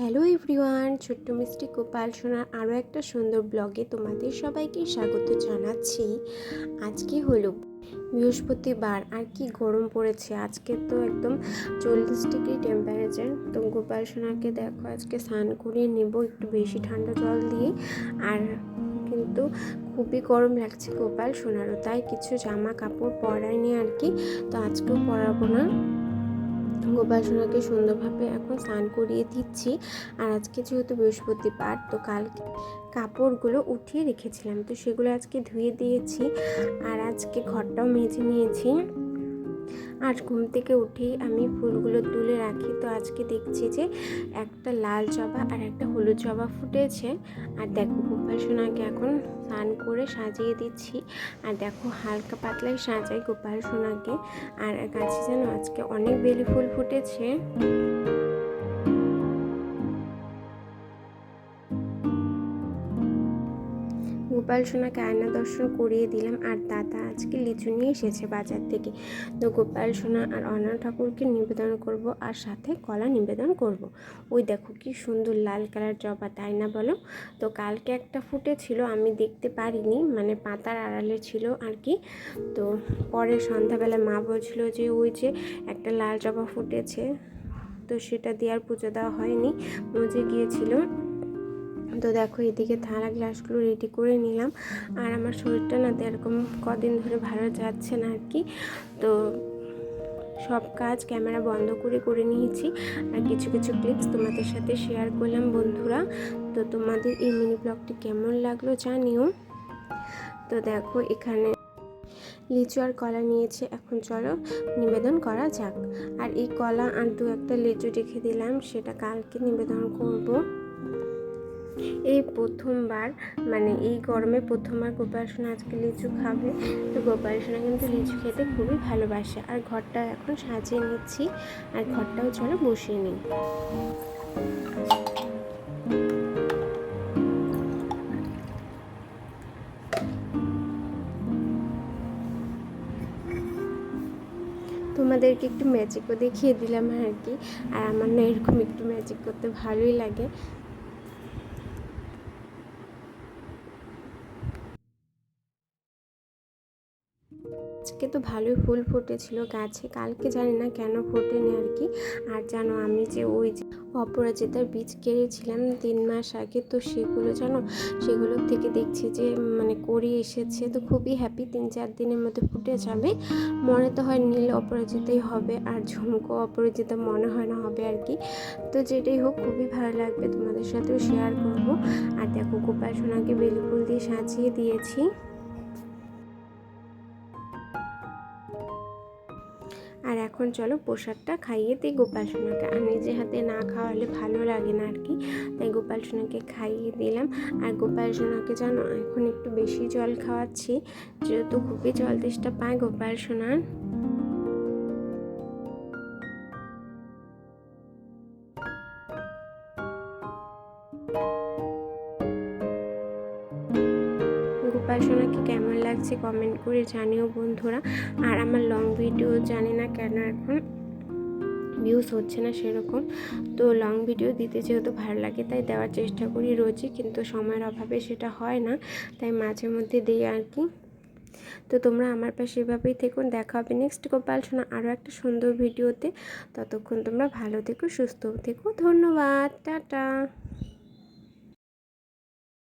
Hello everyone, ছোট্ট মিষ্টি গোপাল সোনার আরও একটা সুন্দর ব্লগে তোমাদের সবাইকে স্বাগত জানাচ্ছি। আজকে হলো বৃহস্পতিবার, আর কি গরম পড়েছে? আজকে তো একদম চল্লিশ ডিগ্রি টেম্পারেচার তো গোপাল সোনাকে দেখো, আজকে স্নান করিয়ে নেব, একটু বেশি ঠান্ডা জল দিয়ে। আর কিন্তু খুবই গরম লাগছে গোপাল সোনারও, তাই কিছু জামা কাপড় পরায়নি আর কি, তো আজকেও পরাবো না। গোপাল সোনাকে সুন্দরভাবে এখন স্নান করিয়ে দিচ্ছি। আর আজকে যেহেতু বৃহস্পতিবার, তো কালকে কাপড়গুলো উঠিয়ে রেখেছিলাম। তো সেগুলো আজকে ধুয়ে দিয়েছি। আর আজকে ঘরটাও মেজে নিয়েছি। আজ ঘুম থেকে উঠেই আমি ফুলগুলো তুলে রাখি। তো আজকে দেখছি যে একটা লাল জবা আর একটা হলুদ জবা ফুটেছে। আর দেখো গোপাল এখন স্নান করে সাজিয়ে দিচ্ছি। আর দেখো হালকা পাতলাই সাজাই গোপাল সোনাকে। আর গাছে যেন আজকে অনেক বেলি ফুল ফুটেছে। গোপাল সোনাকে আয়না দর্শন করিয়ে দিলাম আর দাদা আজকে লিচু নিয়ে এসেছে বাজার থেকে। তো গোপাল সোনা আর অনা ঠাকুরকে নিবেদন করব আর সাথে কলা নিবেদন করব। ওই দেখো কি সুন্দর লাল কালার জবা, তাই না বলো? তো কালকে একটা ফুটেছিল আমি দেখতে পারিনি মানে পাতার আড়ালে ছিল আর কি। তো পরে সন্ধ্যাবেলা মা বলছিল যে ওই যে একটা লাল জবা ফুটেছে, তো সেটা দেওয়ার পুজো দেওয়া হয়নি। মজে গিয়েছিল। তো দেখো, এদিকে থালা গ্লাসগুলো রেডি করে নিলাম। আর আমার শরীরটা না এরকম কদিন ধরে ভালো যাচ্ছে না আর কি। তো সব কাজ ক্যামেরা বন্ধ করে করে নিয়েছি। আর কিছু কিছু ক্লিপস তোমাদের সাথে শেয়ার করলাম বন্ধুরা। তো তোমাদের এই মিনি ব্লগটি কেমন লাগল জানিও। তো দেখো, এখানে লিচু আর কলা নিয়েছে। এখন চলো নিবেদন করা যাক। আর এই কলা আর দু একটা লিচু রেখে দিলাম, সেটা কালকে নিবেদন করব। এই প্রথমবার মানে এই গরমে প্রথমবার গোপাল সোনা আজকে লিচু খাবে। তো গোপাল সোনা কিন্তু লিচু খেতে খুবই ভালোবাসে। আর ঘরটা এখন সাজিয়ে নিচ্ছি। আর ঘরটাও চলো বসিয়ে নিই। তোমাদেরকে একটু ম্যাজিকও দেখিয়ে দিলাম আর কি। আর আমার না এরকম একটু ম্যাজিক করতে ভালোই লাগে। আজকে তো ভালোই ফুল ফুটেছিল, গাছে কালকে জানি না কেন ফোটেনি আর কি আর জানো আমি যে ওই যে অপরাজিতার বীজ কেড়েছিলাম তিন মাস আগে, তো সেগুলো জানো সেগুলোর থেকে দেখছি যে মানে করি এসেছে, তো খুবই হ্যাপি তিন চার দিনের মধ্যে ফুটে যাবে। মনে তো হয় নীল অপরাজিতাই হবে, আর ঝুমকো অপরাজিতা মনে হয় না হবে আর কি তো যেটাই হোক, খুবই ভালো লাগবে তোমাদের সাথেও শেয়ার করব। আর দেখো, গোপাল সোনাকে বেলি ফুল দিয়ে সাজিয়ে দিয়েছি। আর এখন চলো প্রসাদটা খাইয়ে দিই গোপাল সোনাকে। আর নিজে হাতে না খাওয়ালে ভালো লাগে না আর কি। তাই গোপাল সোনাকে খাইয়ে দিলাম। আর গোপাল সোনাকে জানো, এখন একটু বেশি জল খাওয়াচ্ছি। যেহেতু খুবই জল তেষ্টা পায় গোপাল সোনার। গোপাল সোনাকে কেমন লাগছে কমেন্ট করে জানিও বন্ধুরা। আর আমার লং ভিডিও জানি না কেন এখন ভিউজ হচ্ছে না সেরকম। তো লং ভিডিও দিতে যেহেতু ভালো লাগে, তাই দেওয়ার চেষ্টা করি রোজই, কিন্তু সময়ের অভাবে সেটা হয় না, তাই মাঝে মধ্যে দিই আর কি। তো তোমরা আমার পাশে এভাবেই থেকো, দেখা হবে নেক্সট গোপাল শোনা আরও একটা সুন্দর ভিডিওতে ততক্ষণ তোমরা ভালো থেকো সুস্থ থেকো, ধন্যবাদ, টাটা।